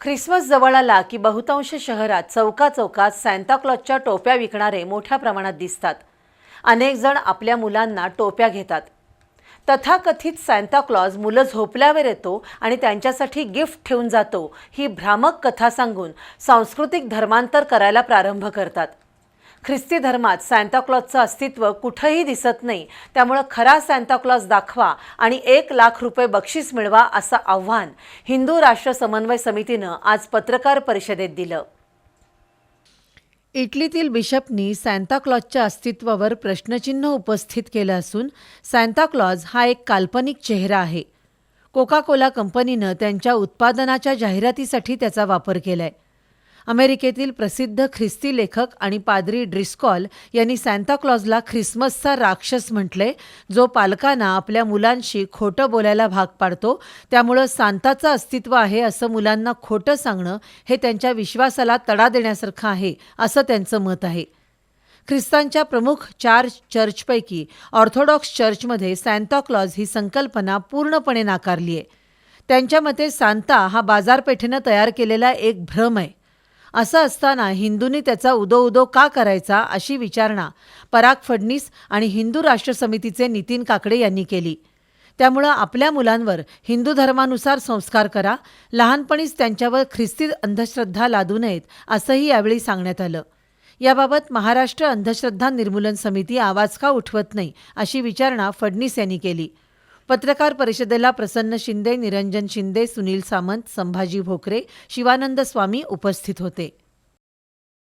Christmas जवळ आला की बहुतांश शहरात चौका चौकात सॅन्ताक्लॉजच्या टोप्या विकणारे मोठ्या प्रमाणात दिसतात. अनेक जण आपल्या मुलांना टोप्या घेतात. तथाकथित सॅन्ताक्लॉज मुलं झोपल्यावर येतो आणि त्यांच्यासाठी गिफ्ट ठेवून जातो ही भ्रामक कथा सांगून सांस्कृतिक धर्मांतर करायला प्रारंभ करतात. ख्रिस्ती धर्मात सॅन्ताक्लॉजचं अस्तित्व कुठंही दिसत नाही. त्यामुळं खरा सॅन्ताक्लॉज दाखवा आणि एक लाख रुपये बक्षीस मिळवा असं आव्हान हिंदू राष्ट्र समन्वय समितीनं आज पत्रकार परिषदेत दिलं. इटलीतील बिशपनी सॅन्ताक्लॉजच्या अस्तित्वावर प्रश्नचिन्ह उपस्थित केलं असून सॅन्ताक्लॉज हा एक काल्पनिक चेहरा आहे. कोका कोला कंपनीनं त्यांच्या उत्पादनाच्या जाहिरातीसाठी त्याचा वापर केलाय. अमेरिकेतील प्रसिद्ध ख्रिस्ती लेखक आणि पादरी ड्रिस्कॉल यांनी सॅन्ताक्लॉजला ख्रिसमसचा राक्षस म्हटले जो पालकांना आपल्या मुलांशी खोटं बोलायला भाग पाडतो. त्यामुळं सांताचं अस्तित्व आहे असं मुलांना खोटं सांगणं हे त्यांच्या विश्वासाला तडा देण्यासारखं आहे असं त्यांचं मत आहे. ख्रिस्तांच्या प्रमुख चार चर्चपैकी ऑर्थोडॉक्स चर्चमध्ये सॅन्ताक्लॉज ही संकल्पना पूर्णपणे नाकारली आहे त्यांच्या मते सांता हा बाजारपेठेनं तयार केलेला एक भ्रम आहे. असं असताना हिंदूंनी त्याचा उदो उदो का करायचा अशी विचारणा पराग फडणीस आणि हिंदू राष्ट्र समितीचे नितीन काकडे यांनी केली. त्यामुळं आपल्या मुलांवर हिंदू धर्मानुसार संस्कार करा लहानपणीच त्यांच्यावर ख्रिस्ती अंधश्रद्धा लादू नयेत असंही यावेळी सांगण्यात आलं. याबाबत महाराष्ट्र अंधश्रद्धा निर्मूलन समिती आवाज का उठवत नाही अशी विचारणा फडणीस यांनी केली. पत्रकार परिषदेला प्रसन्न शिंदे निरंजन शिंदे सुनील सामंत संभाजी भोकरे शिवानंद स्वामी उपस्थित होते.